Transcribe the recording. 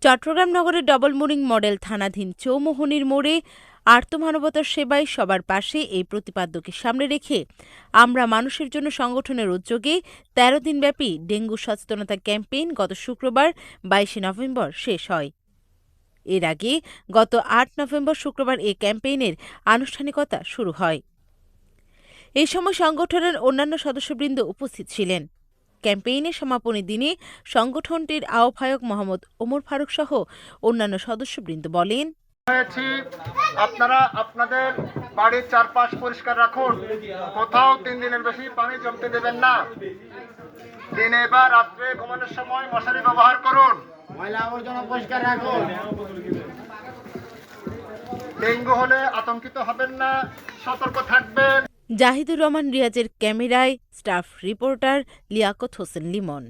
চট্টগ্রাম নগরের double mooring model থানাধীন চৌমোহনীর মোড়ে আর্তমানবতার সেবায় সবার পাশে এই প্রতিপাদ্যকে সামনে রেখে আমরা মানুষের জন্য সংগঠনের উদ্যোগে তেরো দিনব্যাপী ডেঙ্গু সচেতনতা ক্যাম্পেইন গত শুক্রবার, বাইশে নভেম্বর শেষ হয়। এর আগে গত আট নভেম্বর শুক্রবার এই ক্যাম্পেইনের আনুষ্ঠানিকতা শুরু হয়। এই সময় সংগঠনের অন্যান্য সদস্যবৃন্দ উপস্থিত ছিলেন। ক্যাম্পেইনের সমাপনী দিনে সংগঠনটির আহ্বায়ক মোহাম্মদ ওমর ফারুক সহ অন্যান্য সদস্যবৃন্দ বলেন হয়েছি আপনারা আপনাদের বাড়ির চারপাশ পরিষ্কার রাখুন। কোথাও তিন দিনের বেশি পানি জমতে দেবেন না। দিনে বা রাত্রে ঘুমানোর সময় মশারি ব্যবহার করুন। ময়লা আবর্জনা পরিষ্কার রাখুন। ডেঙ্গু হলে আতঙ্কিত হবেন না সতর্ক থাকবেন। জাহিদুর রহমান রিয়াজের ক্যামেরায় স্টাফ রিপোর্টার লিয়াকত হোসেন লিমন।